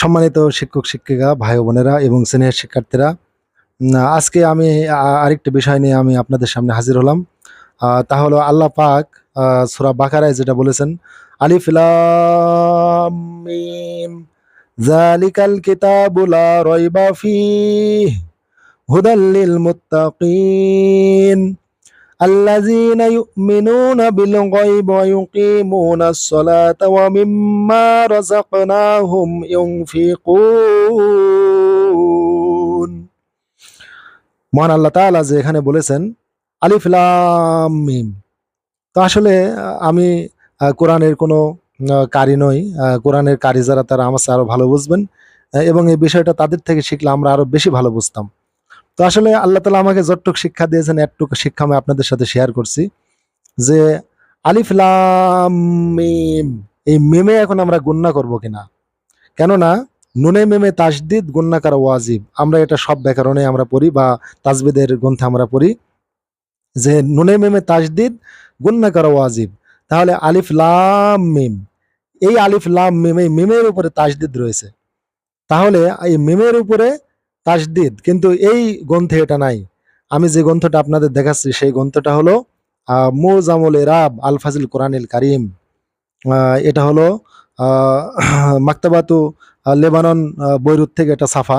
সম্মানিত শিক্ষক, শিক্ষিকা, ভাই বোনেরা এবং সিনিয়র শিক্ষার্থীরা আজকে আমি আরেকটি বিষয় নিয়ে আমি আপনাদের সামনে হাজির হলাম। তা হলো আল্লাহ পাক সুরা বাকারায় যেটা বলেছেন, আলিফ লাম মিম জালিকাল কিতাবু লা রাইবা ফীহ, হুদাল লিল মুত্তাকিন। الذين يؤمنون بالغيب ويقيمون الصلاة ومما رزقناهم ينفقون. মহান আল্লাহ তাআলা যে এখানে বলেছেন, আলিফ লাম মিম। তো আসলে আমি কোরআনের কোনো কারি নই। কোরআনের কারি যারা, তারা আমার আরও ভালো বুঝবেন। এবং এই বিষয়টা তাদের থেকে শিখলে আমরা আরও বেশি ভালো বুঝতাম। তো আসলে আল্লাহ তালা আমাকে যতটুকু শিক্ষা দিয়েছেন একটুকু শিক্ষা আমি আপনাদের সাথে শেয়ার করছি যে আলিফ এই মেমে এখন আমরা গুন্না করব কিনা? কেননা নুনে মেমে তাসদিদ গুন্না করা ওয়াজিব। আমরা এটা সব ব্যাকরণে আমরা পড়ি বা তাজবিদের গ্রন্থে আমরা পড়ি যে নুনে মেমে তাসদিদ গুন্না করা ওয়াজিব। তাহলে আলিফ লাম মিম, এই আলিফ লাম মিম, এই মিমের উপরে তাসদিদ রয়েছে। তাহলে এই মিমের উপরে তাসদিদ। কিন্তু এই গ্রন্থে এটা নাই। আমি যে গ্রন্থটা আপনাদের দেখাচ্ছি, সেই গ্রন্থটা হলো মোজামুল এরাব আল ফাজিল কোরআনিল কারিম। এটা হলো মাক্তাবাতু লেবানন বৈরুত থেকে এটা সাফা।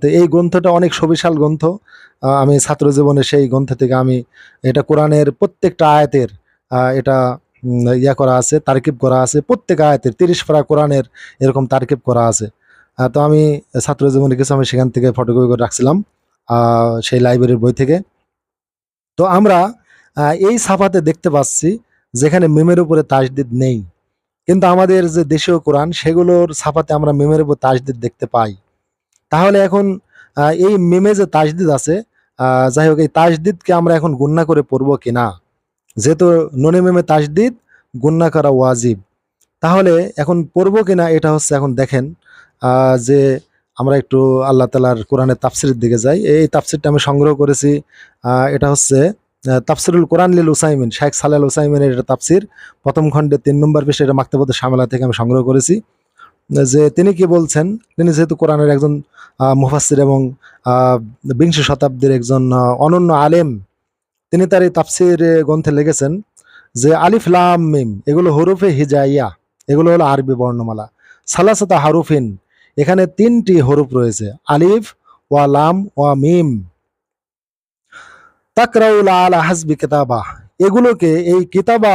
তো এই গ্রন্থটা অনেক সবিশাল গ্রন্থ। আমি ছাত্র জীবনে সেই গ্রন্থ থেকে আমি এটা কোরআনের প্রত্যেকটা আয়াতের এটা ইয়া করা আছে, তারকিব করা আছে। প্রত্যেক আয়াতের তিরিশ পারা কোরআনের এরকম তারকিব করা আছে। তো আমি ছাত্র জীবনে কিছু আমি সেখান থেকে ফটোকপি করে রাখছিলাম সেই লাইব্রেরির বই থেকে। তো আমরা এই ছাপাতে দেখতে পাচ্ছি যেখানে মিমের উপরে তাসদিদ নেই। কিন্তু আমাদের যে দেশীয় কোরআন, সেগুলোর ছাপাতে আমরা মিমের উপর তাসদিদ দেখতে পাই। তাহলে এখন এই মিমে যে তাজদিদ আছে যাই হোক, এই তাজদিদকে আমরা এখন গুন্না করে পড়ব কিনা? যেহেতু ননে মেমে তাজদিদ গুন্না করা ওয়াজিব। তাহলে এখন পড়ব কিনা, এটা হচ্ছে এখন দেখেন যে আমরা একটু আল্লাহ তালার কোরআনের তাফসিরের দিকে যাই। এই তাফসিরটা আমি সংগ্রহ করেছি এটা হচ্ছে তাফসিরুল কোরআন লিল উসাইমিন শেখ সালাল উসাইমিনের এটা তাফসির। প্রথম খণ্ডে তিন নম্বর পেশে এটা মাক্তাবত সামেলা থেকে আমি সংগ্রহ করেছি। যে তিনি কি বলছেন তিনি যেহেতু কোরআনের একজন আহ, মুফাসসির এবং বিংশ শতাব্দীর একজন অনন্য আলেম তিনি তার এই তাফসির গ্রন্থে লিখেছেন যে আলিফ লাম মিম এগুলো হরুফে হিজাইয়া এগুলো হলো আরবি বর্ণমালা। সালাসাতা হারুফিন এখানে তিনটি হরুপ রয়েছে, আলিফ ওয়া লাম ওয়া মিম। তাকরাউল আল হাসবি কিতাবা। এগুলোকে এই কিতাবা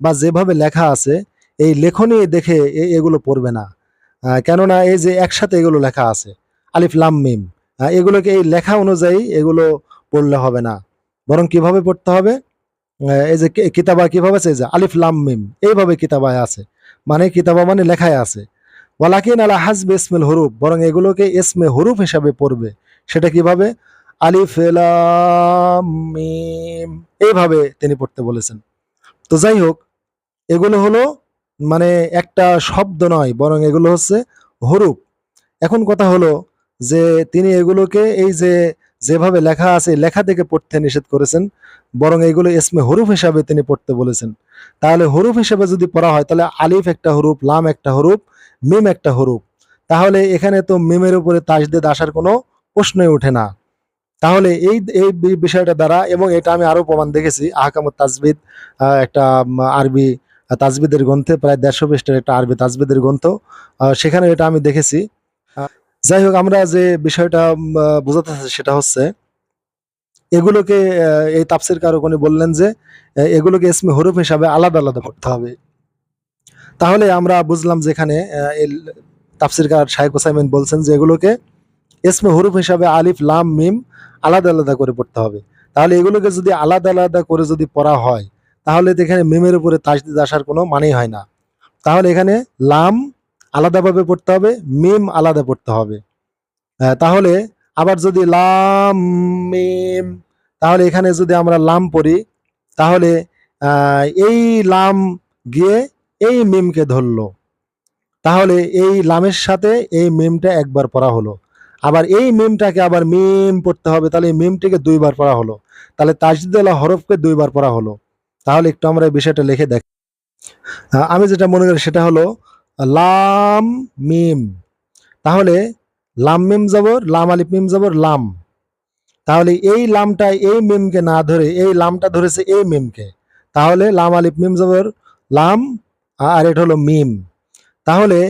বা যেভাবে লেখা আছে, এই লেখনী দেখে এগুলো পড়বে না। কেননা এই যে একসাথে এগুলো লেখা আছে, আলিফ, লাম, মিম। এগুলোকে এই লেখা অনুযায়ী এগুলো পড়লে হবে না। বরং কীভাবে পড়তে হবে? এই যে কিতাবা কীভাবে আছে? যে আলিফ, লাম, মিম। এইভাবে কিতাবায় আছে। মানে কিতাবা মানে লেখায় আছে। ওয়ালাকিন আলা হাসবে ইসমিল হরুফ, বরং এগুলোকে ইসমে হরুফ হিসাবে পড়বে। সেটা কীভাবে? আলিফ মিম। এইভাবে তিনি পড়তে বলেছেন। তো যাই হোক, এগুলো হলো মানে একটা শব্দ নয়, বরং এগুলো হচ্ছে হরুফ। এখন কথা হলো যে তিনি এগুলোকে এই যে যেভাবে লেখা আছে, লেখা থেকে পড়তে নিষেধ করেছেন, বরং এগুলো ইসমে হরুফ হিসাবে তিনি পড়তে বলেছেন। তাহলে হরুফ হিসেবে যদি পড়া হয়, তাহলে আলিফ একটা হরুফ, লাম একটা হরুফ, মিম একটা হরুফ। তাহলে এখানে তো মিমের উপরে তাসদিদ আসার কোনো প্রশ্নই ওঠে না। তাহলে এই এই বিষয়টা দ্বারা, এবং এটা আমি আরও প্রমাণ দেখেছি, আহকামত তাজবিদ একটা আরবি তাজবিদের গ্রন্থে, প্রায় দেড়শো পৃষ্ঠার একটা আরবি তাজবিদের গ্রন্থ সেখানে এটা আমি দেখেছি। যাই হোক, আমরা যে বিষয়টা বোঝাতে সেটা হচ্ছে এগুলোকে এই তাফসির কারক উনি বললেন যে এগুলোকে ইসমে হরুফ হিসাবে আলাদা আলাদা পড়তে হবে। তাহলে আমরা বুঝলাম যেখানে তাফসিরকার শাহেক হোসাইমিন বলছেন যে এগুলোকে এসমে হরুফ হিসাবে আলিফ, লাম, মিম আলাদা আলাদা করে পড়তে হবে। তাহলে এগুলোকে যদি আলাদা আলাদা করে যদি পড়া হয়, তাহলে এখানে মিমের উপরে তাসদিদ আসার কোনো মানেই হয় না। তাহলে এখানে লাম আলাদাভাবে পড়তে হবে, মিম আলাদা পড়তে হবে। তাহলে আবার যদি লাম, মিম, তাহলে এখানে যদি আমরা লাম পড়ি, তাহলে এই লাম গিয়ে এই মিমকে ধরলো। তাহলে এই লামের সাথে এই মিমটা একবার পড়া হলো। আবার এই মিমটাকে আবার মিম পড়তে হবে, তাহলে এই মিমটিকে দুইবার পড়া হলো। তাহলে তাজদিদুল্লাহ হরফকে দুইবার পড়া হলো। তাহলে একটু আমরা এই বিষয়টা লিখে দেখ। আমি যেটা মনে করি সেটা হলো, লাম, মিম। তাহলে লাম মিম জবর, লাম আলিফ মিম জবর, লাম। তাহলে এই লামটা এই মিমকে না ধরে, এই লামটা ধরেছে এই মিমকে। তাহলে লাম আলিফ মিম জবর, লাম, আর এটা হলো মিম। তাহলে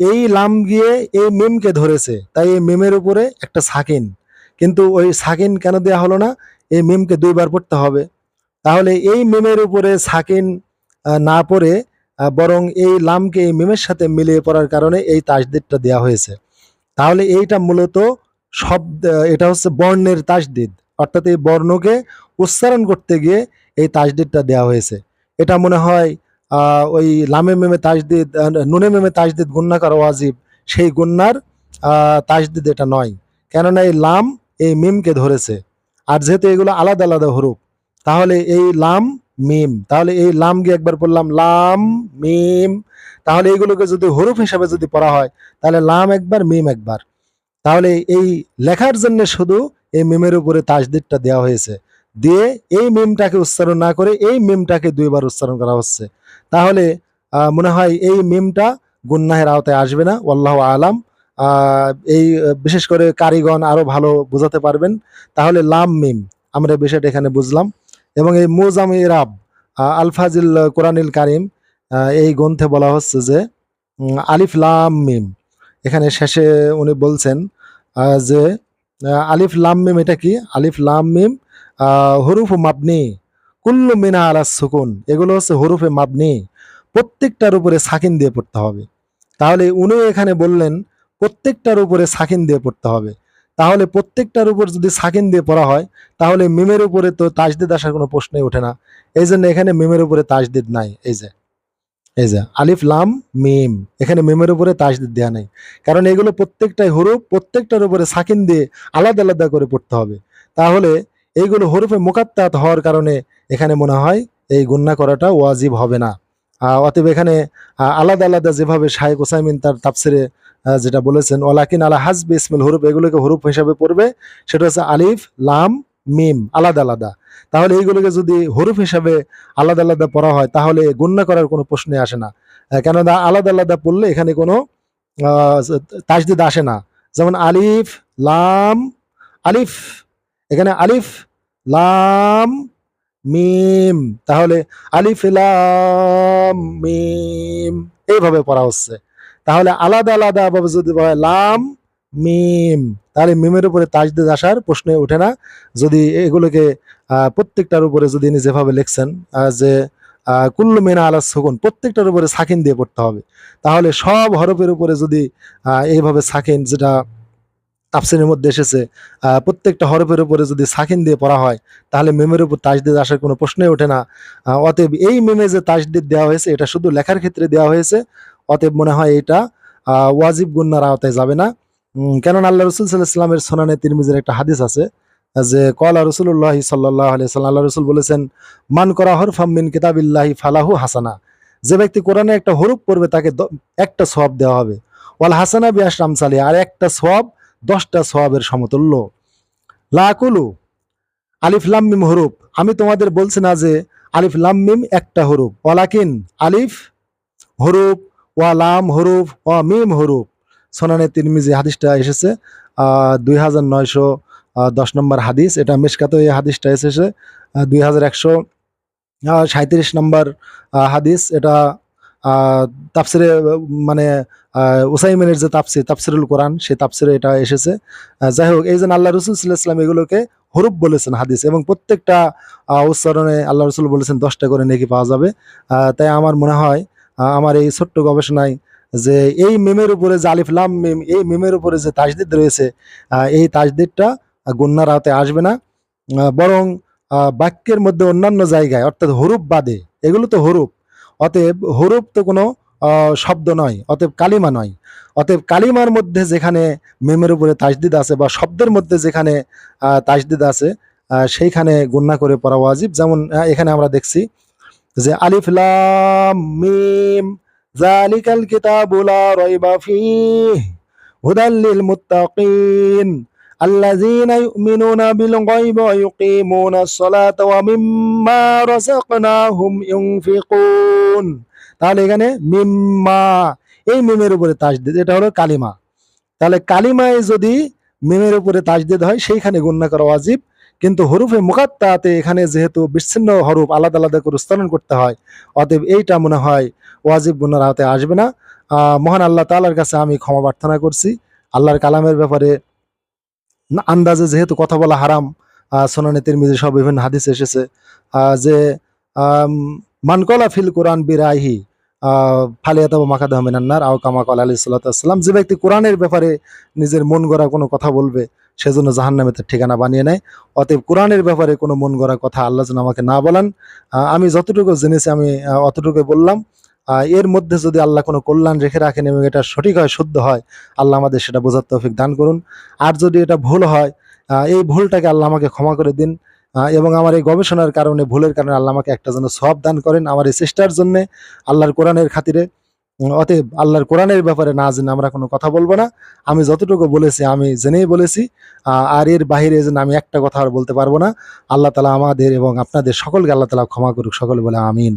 এই লাম গিয়ে এই মিমকে ধরেছে, তাই এই মিমের উপরে একটা সাকিন। কিন্তু ওই সাকিন কেন দেওয়া হলো না? এই মিমকে দুইবার পড়তে হবে। তাহলে এই মিমের উপরে সাকিন না পড়ে বরং এই লামকে এই মিমের সাথে মিলিয়ে পড়ার কারণে এই তাসদিদটা দেওয়া হয়েছে। তাহলে এইটা মূলত শব্দ এটা হচ্ছে বর্ণের তাসদিদ। অর্থাৎ এই বর্ণকে উচ্চারণ করতে গিয়ে এই তাসদিদটা দেওয়া হয়েছে। এটা মনে হয় ওই লামে মেমে তাসদিদ নুনে মেমে তাসদিদ গুন্না করা ওয়াজিব, সেই গুন্নার তাসদিদ এটা নয়। কেননা এই লাম এই মিমকে ধরেছে। আর যেহেতু এগুলো আলাদা আলাদা হরুপ, তাহলে এই লাম মিম। তাহলে এই লাম গিয়ে একবার পড়লাম লাম, মিম। তাহলে এইগুলোকে যদি হরুফ হিসাবে যদি পড়া হয়, তাহলে লাম একবার, মিম একবার। তাহলে এই লেখার জন্য শুধু এই মিমের উপরে তাসদিদটা দেওয়া হয়েছে। দিয়ে এই মিমটাকে উচ্চারণ না করে এই মিমটাকে দুইবার উচ্চারণ করা হচ্ছে। তাহলে মনে হয় এই মিমটা গুন্নাহের আওতায় আসবে না আল্লাহ আলাম। এই বিশেষ করে কারিগণ আরও ভালো বোঝাতে পারবেন। তাহলে লাম, মিম। আমরা বিষয়টা এখানে বুঝলাম। এবং এই মোজাম ইরাব আলফাজিল কোরআনিল কারিম এই গ্রন্থে বলা হচ্ছে যে আলিফ লাম মিম। এখানে শেষে উনি বলছেন যে আলিফ লাম মিম এটা কি? আলিফ লাম মিম হরুফ মাবনি, কুল্লু মিনা আলা সুকুন। এগুলো হচ্ছে হরুফে মাবনি। প্রত্যেকটার উপরে সাকিন দিয়ে পড়তে হবে। তাহলে উনি এখানে বললেন, প্রত্যেকটার উপরে সাকিন দিয়ে পড়তে হবে। তাহলে প্রত্যেকটার উপর যদি সাকিন দিয়ে পড়া হয় তাহলে মিমের উপরে তো তাজদিদ আসার কোনো প্রশ্নই ওঠে না। এই জন্য এখানে মিমের উপরে তাজদিদ নাই এই যে। এই যে আলিফ লাম মিম। এখানে মিমের উপরে তাজদিদ দেওয়া নাই। কারণ এগুলো প্রত্যেকটাই হরুফ প্রত্যেকটার উপরে সাকিন দিয়ে আলাদা আলাদা করে পড়তে হবে। তাহলে এইগুলো হরুফে মোকাত্তাত হওয়ার কারণে এখানে মনে হয় এই গুন্না করাটা ওয়াজিব হবে না। অতএব এখানে আলাদা আলাদা যেভাবে শাহেক ওসাইমিন তার তাফসিরে আহ, যেটা বলেছেন ওলাকিন আলা হাজবে ইসমিল হরুফ, এগুলোকে হরুফ হিসাবে পড়বে। সেটা হচ্ছে আলিফ, লাম, মিম, আলাদা আলাদা। তাহলে এইগুলোকে যদি হরুফ হিসাবে আলাদা আলাদা পড়া হয়, তাহলে গুন্না করার কোনো প্রশ্নে আসে না। কেননা আলাদা আলাদা পড়লে এখানে কোনো তাজদিদ আসে না। যেমন আলিফ, লাম, আলিফ, এখানে আলিফ, লাম, মিম, তাহলে আলিফ, লাম, মিম, এইভাবে পড়া হচ্ছে। তাহলে আলাদা আলাদা ভাবে যদি হয় লাম, মিম, তাহলে মিমের উপরে তাজদিদ আসার প্রশ্ন ওঠে না। যদি এগুলোকে প্রত্যেকটার উপরে যদি ইনি যেভাবে লিখছেন যে কুল্লু মিনা আলা সুকুন, প্রত্যেকটার উপরে সাকিন দিয়ে পড়তে হবে। তাহলে সব হরফের উপরে যদি এইভাবে সাকিন যেটা তাফসিরের মধ্যে এসেছে প্রত্যেকটা হরফের উপরে যদি সাকিন দিয়ে পড়া হয়, তাহলে মেমের উপর তাজদিদ আসার কোনো প্রশ্নই ওঠে না। অতএব এই মেমে যে তাজদিদ দেওয়া হয়েছে, এটা শুধু লেখার ক্ষেত্রে দেওয়া হয়েছে। অতএব মনে হয় এটা ওয়াজিব গুন্নার আওতায় যাবে না। কেননা আল্লাহ রসুল সাল্লাহ ইসলামের সোনানে তিরমিজের একটা হাদিস আছে, যে কলা রসুল্লাহ সাল্লাহ সাল্লাম আল্লাহ রসুল বলেছেন, মান করা হরফ মিন কিতাবিল্লাহি ফালাহু হাসানা। যে ব্যক্তি কোরআনে একটা হরুপ পড়বে তাকে একটা সওয়াব দেওয়া হবে। ওয়াল হাসানা বিয়াস রামসালি আর একটা সওয়াব দশটা সওয়াবের সমতুল্য। লাকুলু আলিফ লাম মিম হরুপ আমি তোমাদের বলছি না যে আলিফ লাম মিম একটা হরুপ ওয়ালাকিন আলিফ হরুপ ওয়া লাম হরুপ ওয়া মিম হরুপ সোনানে তিরমিজি হাদিসটা এসেছে দুই হাজার নয়শো দশ নম্বর হাদিস। এটা মেশকাতে এই হাদিসটা এসেছে দুই হাজার একশো সাঁত্রিশ নম্বর হাদিস। এটা আহ, মানে উসাইমিনের যে তাফসির তাপসিরুল কোরআন সে তাফসিরে এটা এসেছে। যাই হোক এই যে আল্লাহ রসুল ইসলাম এগুলোকে হরুপ বলেছেন হাদিস এবং প্রত্যেকটা উচ্চারণে আল্লাহ রসুল বলেছেন দশটা করে নেকি পাওয়া যাবে। তাই আমার মনে হয় আমার এই ছোট্ট গবেষণায় যে এই মেমের উপরে যে আলিফ লাম মিম, এই মেমের উপরে যে তাজদিদ রয়েছে এই তাজদিদটা গুন্নার আওতায় আসবে না। বরং বাক্যের মধ্যে অন্যান্য জায়গায়, অর্থাৎ হরুপ বাদে, এগুলো তো হরুপ, অতএব হরুপ তো কোনো শব্দ নয়, অতএব কালিমা নয়। অতএব কালিমার মধ্যে যেখানে মেমের উপরে তাজদিদ আছে বা শব্দের মধ্যে যেখানে তাজদিদ আছে সেইখানে গুন্না করে পড়া ওয়াজিব। যেমন এখানে আমরা দেখছি যে আলিফ লাম মিম জালিকাল কিতাবুলা রয়বা ফিহ, হুদাল লিল মুত্তাকিন الذين يؤمنون بالغيب ويقيمون الصلاة ومما رزقناهم ينفقون তাহলে এখানে মিম্মা, এই মিমের উপরে তাসদিদ, এটা হলো কালিমা। তাহলে কালিমায় যদি মিমের উপরে তাসদিদ হয়, সেইখানে গণ্য করা ওয়াজিব। কিন্তু হরুফে মুকাত্তাতে এখানে যেহেতু বিচ্ছিন্ন হরুফ আলাদা আলাদা করে উচ্চারণ করতে হয়, অতএব এইটা মনে হয় ওয়াজিব গুণার আওতে আসবে না। মহান আল্লাহ তাআলার কাছে আমি ক্ষমা প্রার্থনা করছি। আল্লাহর কালামের ব্যাপারে আন্দাজে যেহেতু কথা বলা হারাম সোনানে তিরমিজি সব বিভিন্ন হাদিস এসেছে যে মানকলা ফিল কোরআন বিরাহি ফালিয়াতাব মাকাদাহ মিনান্নার আও কামা কল আলী সাল্লাম যে ব্যক্তি কোরআনের ব্যাপারে নিজের মন গড়া কোনো কথা বলবে সেজন্য জাহান্নামে তার ঠিকানা বানিয়ে নেয়। অতএব কোরআনের ব্যাপারে কোনো মন গড়া কথা আল্লাহ যেন আমাকে না বলেন। আমি যতটুকু জেনেছি আমি অতটুকু বললাম। এর মধ্যে যদি আল্লাহ কোনো কল্যাণ রেখে রাখেন এবং এটা সঠিক হয়, শুদ্ধ হয়, আল্লাহ আমাদের সেটা বোঝার তৌফিক দান করুন। আর যদি এটা ভুল হয় এই ভুলটাকে আল্লাহ আমাকে ক্ষমা করে দিন। এবং আমার এই গবেষণার কারণে, ভুলের কারণে আল্লাহ আমাকে একটা যেন সব দান করেন আমার এই চেষ্টার জন্যে, আল্লাহর কোরআনের খাতিরে। অতএব আল্লাহর কোরআনের ব্যাপারে না জেনে আমরা কোনো কথা বলব না। আমি যতটুকু বলেছি আমি জেনেই বলেছি। আর এর বাহিরে যেন আমি একটা কথা আর বলতে পারব না। আল্লাহ তালা আমাদের এবং আপনাদের সকলকে আল্লাহ তালা ক্ষমা করুক সকলে বলে আমিন।